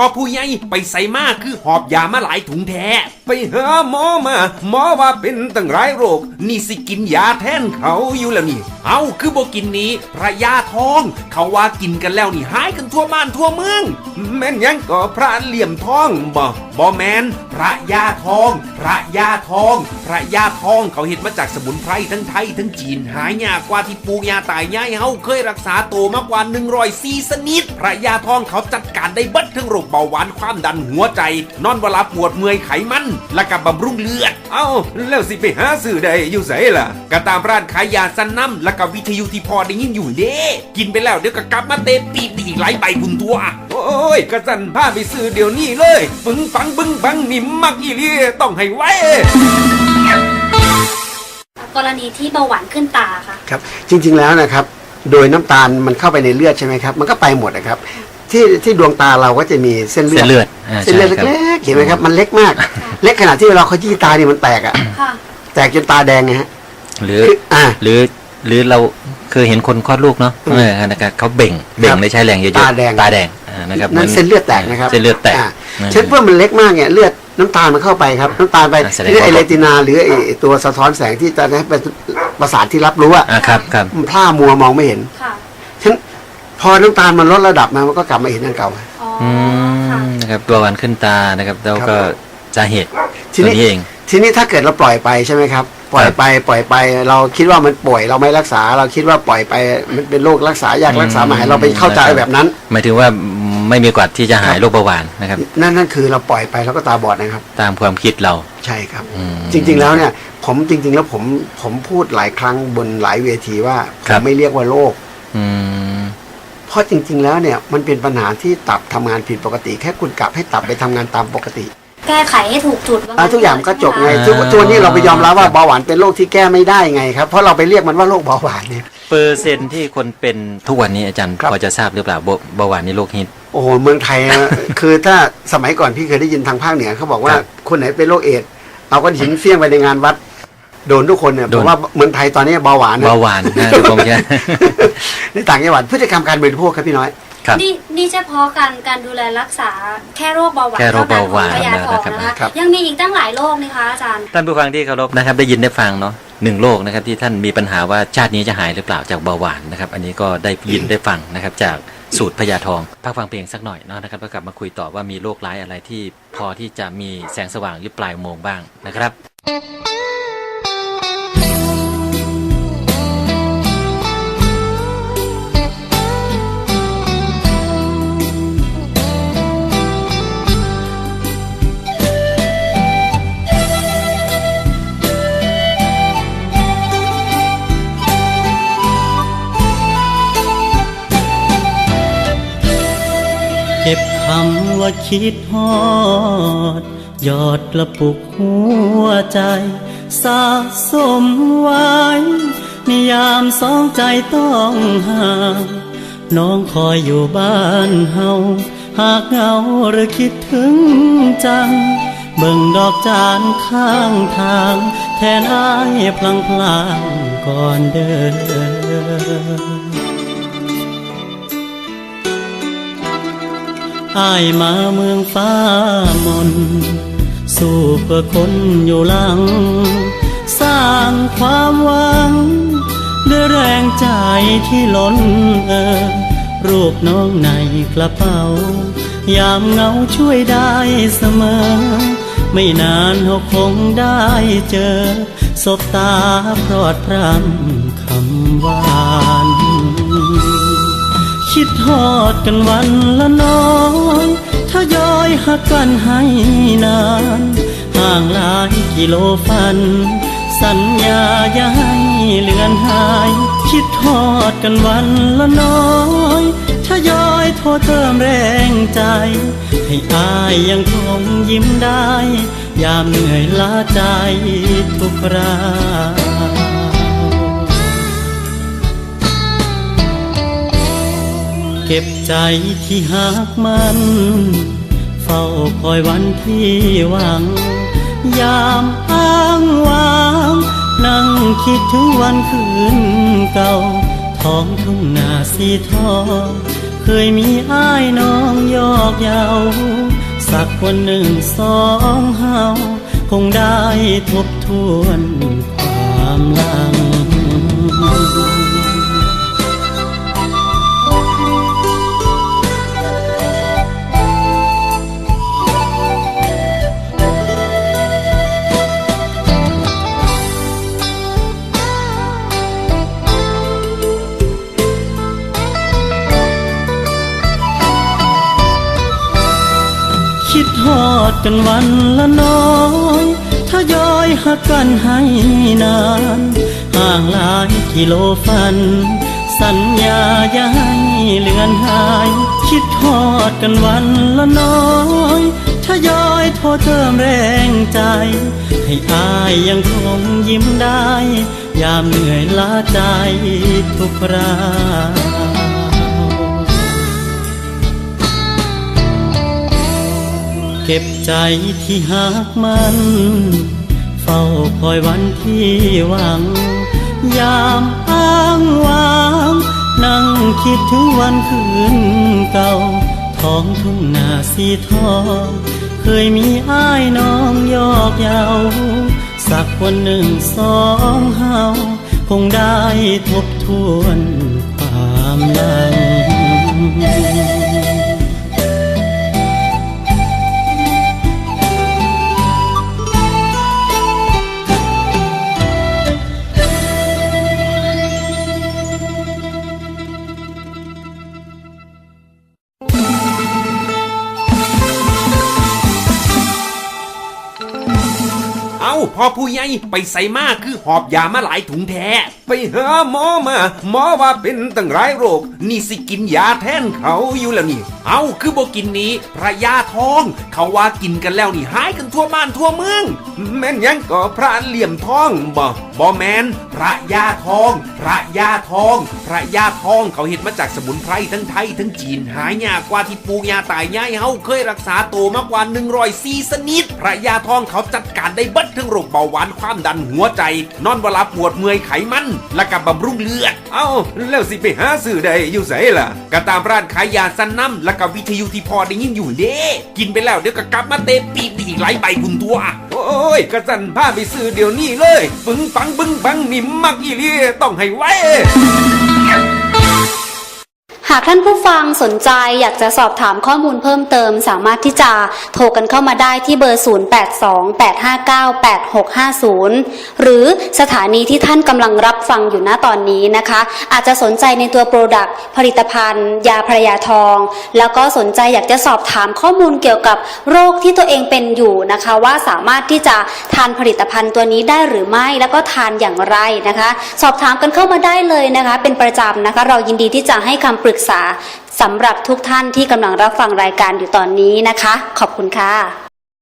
พ่อผู้ใหญ่ไปใส่มาคือหอบยามาหลายถุงแท้ ไปหาหมอมา หมอว่าเป็นตั้งหลายโรค นี่สิกินยาแทนเขาอยู่แล้วนี่ เอาคือบอกินนี้พระยาทอง เขาว่ากินกันแล้วนี่หายกันทั่วบ้านทั่วเมือง แม่นยังก็พระเหลี่ยมทองบ่บอแมน ระยาทอง พระยาทอง พระยาทองเขาเห็นมาจากสมุนไพรทั้งไทยทั้งจีนหายากกว่าที่ปูยาตายย่ายเฮาเคยรักษาตัวมากกว่า100ซีสนิดพระยาทองเขาจัดการได้เบัดทั้งโรคเบาหวานความดันหัวใจ นอนเวลาปวดเมื่อยไขมัน และกับบำรุงเลือด เอ้า แล้วสิไปหาซื้อได้อยู่ไสล่ะก็ตามร้านขายยาสันน้ำและกับวิทยุที่พอได้ยินอยู่เด้กินไปแล้วเดี๋ยวก็กลับมาเตะปีบอีกหลายใบบุญตัว ยกระสันพาไปซื้อเดี๋ยวนี้เลยปึงปังบึงบังนิ่มมักอีเลียต้องให้ไว้ กรณีที่เบาหวานขึ้นตาค่ะ ครับจริงๆแล้วนะครับ โดยน้ำตาลมันเข้าไปในเลือดใช่ไหมครับ มันก็ไปหมดนะครับ ที่ที่ดวงตาเราก็จะมีเส้นเลือดเส้นเลือดอ่าเส้นเลือดใช่ครับ เล็กๆเห็นไหมครับมันเล็กมาก เล็กขนาดที่เวลาเขายี่ตาเนี่ยมันแตกอะค่ะ แตกจนตาแดงไงฮะหรือคืออ่า หรือหรือเราเคยเห็นคนคลอดลูกเนาะอืมเออนะครับเขาเบ่งเบ่งได้ใช้แรงเยอะๆตาแดง ตาแดงอ่า นะครับนั่นหมืเส้นเลือดแตกนะครับเส้นเลือดแตกานั่นเช่นเพื่อมันเล็กมากเนี่ยเลือดน้ำตาลมันเข้าไปครับน้ำตาลไปอ่าแสดงหรือไอว่าเรตินา หรือไอตัวสะท้อนแสงที่จะให้เป็นประสาทที่รับรู้อะอ่าครับครับมันพร่ามัวมองไม่เห็นค่ะฉะนันพอน้ำตาลมันลดระดับมามันก็กลับมาเห็นอันเก่าอ๋ออืค่ะมนะครับตัววันขึ้นตานะครับแล้วก็สาเหตุทีตัวนี้นี้เองทีนี้ถ้าเกิดเราปล่อยไปใช่ไหมครับปล่อยไปปล่อยไป เราคิดว่ามันป่วยเราไม่รักษา เราคิดว่าปล่อยไปมันเป็นโรครักษายากรักษาไม่หายเราไปเข้าใจแบบนั้นหมายถึงว่า ไม่มีโอกาสที่จะหายโรคเบาหวานนะครับ นั่นนั่นคือเราปล่อยไปแล้วก็ตาบอดนะครับ ตามความคิดเราใช่ครับอืมจริง ๆแล้วเนี่ย ผมจริง ๆ แล้วผมผมพูดหลายครั้งบนหลายเวทีว่าผครัมบไม่เรียกว่าโรคอืมเพราะจริง ๆ แล้วเนี่ยมันเป็นปัญหาที่ตับทำงานผิดปกติ แค่คุณกลับให้ตับไปทำงานตามปกติ แก้ไขให้ถูกจุดว่าอะทุกอย่างก็จบไงอ่าทุกตัวนี้เราไปยอมรับว่าเบาหวานเป็นโรคที่แก้ไม่ได้ไงครับเพราะเราไปเรียกมันว่าโรคเบาหวานเนี่ยเปอร์เซ็นต์ที่คนเป็นทุกวันนี้อาจารย์ครับพอจะทราบหรือเปล่าเบาเบาหวานนี่โรคฮิต โอ้โหเมืองไทยนะคือถ้าสมัยก่อนพี่เคยได้ยินทางภาคเหนือเขาบอกว่าครับ คนไหนเป็นโรคเอดส์เอาก้อนหินเฟี้ยงไปในงานวัด โดนทุกคนเนี่ยโดผน มว่าเมืองไทยตอนนี้เบาหวานนะ เบาหวานนะทุกคนแค่ในต่างจังหวัดพฤติกรรมการบริโภคครับพี่น้อย ครับ นี่นี่เฉพาะการการดูแลรักษาแค่โรคเบาหวานแค่โรคเบาหวานเท่นั้นของพยาทองนะครับนะคะครับยังมีอีกตั้งหลายโรคนี่คะอาจารย์ ท่านผู้ฟังที่เคารพนะครับได้ยินได้ฟังเนาะหนึ่งโรคนะครับที่ท่านมีปัญหาว่าชาตินี้จะหายหรือเปล่าจากเบาหวานนะครับ อันนี้ก็ได้ยินได้ฟังนะครับจาก สูตรพญาทองพักฟังเพลงสักหน่อยเนาะนะครับแล้วกลับมาคุยต่อว่ามีโรคร้ายอะไรที่พอที่จะมีแสงสว่างยุบปลายอุโมงค์บ้างนะครับ คำว่าคิดฮอด ยอดกระปุกหัวใจสะสมไว้ในยามสองใจต้องห่างน้องคอยอยู่บ้านเฮา หากเหงาหรือคิดถึงจัง เบิ่งดอกจานข้างทาง แทนอายพลังพลางก่อนเดิน อายมาเมืองฟ้ามน สู้เพื่อคนอยู่หลัง สร้างความหวัง ด้วยแรงใจที่ล้นเออรูปน้องในกระเป๋ายามเงาช่วยได้เสมอ ไม่นานเราคงได้เจอ สบตาพรอดพรำคำหวาน คิดทอดกันวันละน้อยทยอยหักกันให้นาน ห่างหลายกิโลฟัน สัญญาอย่าให้เลือนหาย คิดทอดกันวันละน้อยทยอยโทรเติมแรงใจ ให้อายยังคงยิ้มได้ ยามเหนื่อยล้าใจทุกครา เก็บใจที่หักมัน เฝ้าคอยวันที่หวัง ยามอ้างว้าง นั่งคิดถึงวันคืนเก่า ท้องทุ่งนาสีทองเคยมีอ้ายน้องยอกเยาสักวันหนึ่งสองเฮาคงได้ทบทวนความหลัง ดกันวันละน้อยถ้าย้อยหักกันให้นาน ห่างหลายกิโลฟัน สัญญาอย่าให้เลือนหาย คิดทอดกันวันละน้อยถ้าย้อยโทษเติมแรงใจ ให้อายยังคงยิ้มได้ ยามเหนื่อยล้าใจทุกครา เก็บใจที่หักมัน เฝ้าคอยวันที่หวัง ยามอ้างว้าง นั่งคิดถึงวันคืนเก่า ท้องทุ่งนาสีทอง เคยมีอ้ายน้องยอกเยาสักวันหนึ่งสองเฮาคงได้ทบทวนความหลัง พ่อผู้ใหญ่ไปใส่มาคือหอบยามาหลายถุงแท้ ไปหาหมอมา หมอว่าเป็นตั้งหลายโรค นี่สิกินยาแทนเขาอยู่แล้วนี่ เอาคือบ่กินนี้พระยาทอง เขาว่ากินกันแล้วนี่หายกันทั่วบ้านทั่วเมือง แม่นหยังก็พระเหลี่ยมทองบ่บอแมนพระยาทอง พระยาทอง พระยาทองเขาเห็นมาจากสมุนไพรทั้งไทยทั้งจีนหายากกว่าที่ปูยาตายย่ายเฮาเคยรักษาตัวมากกว่า100ซีสนิดพระยาทองเขาจัดการได้เบัดทั้งโรคเบาหวานความดันหัวใจ นอนเวลาปวดเมื่อยไขมัน และกับบำรุงเลือด เอ้า แล้วสิไปหาซื้อได้อยู่ไสล่ะก็ตามร้านขายยาสันน้ำและกับวิทยุที่พอได้ยินอยู่เด้กินไปแล้วเดี๋ยวก็กลับมาเตะปีดอีกหลายใบคุณตัวโอ้ยกระสันพาไปซื้อเดี๋ยวนี้เลย ปึงปังบึงบังนิ่มมักอีหลีต้องให้ไว้ หากท่านผู้ฟังสนใจอยากจะสอบถามข้อมูลเพิ่มเติม สามารถที่จะโทรกันเข้ามาได้ที่เบอร์ 0828598650 หรือสถานีที่ท่านกำลังรับฟังอยู่ณตอนนี้นะคะ อาจจะสนใจในตัวโปรดักต์ผลิตภัณฑ์ ยาพระยาทอง แล้วก็สนใจอยากจะสอบถามข้อมูลเกี่ยวกับโรคที่ตัวเองเป็นอยู่นะคะ ว่าสามารถที่จะทานผลิตภัณฑ์ตัวนี้ได้หรือไม่แล้วก็ทานอย่างไรนะคะ สอบถามกันเข้ามาได้เลยนะคะ เป็นประจำนะคะ เรายินดีที่จะให้คำปรึกกษาสำหรับทุกท่านที่กำลังรับฟังรายการอยู่ตอนนี้นะคะ ขอบคุณค่ะ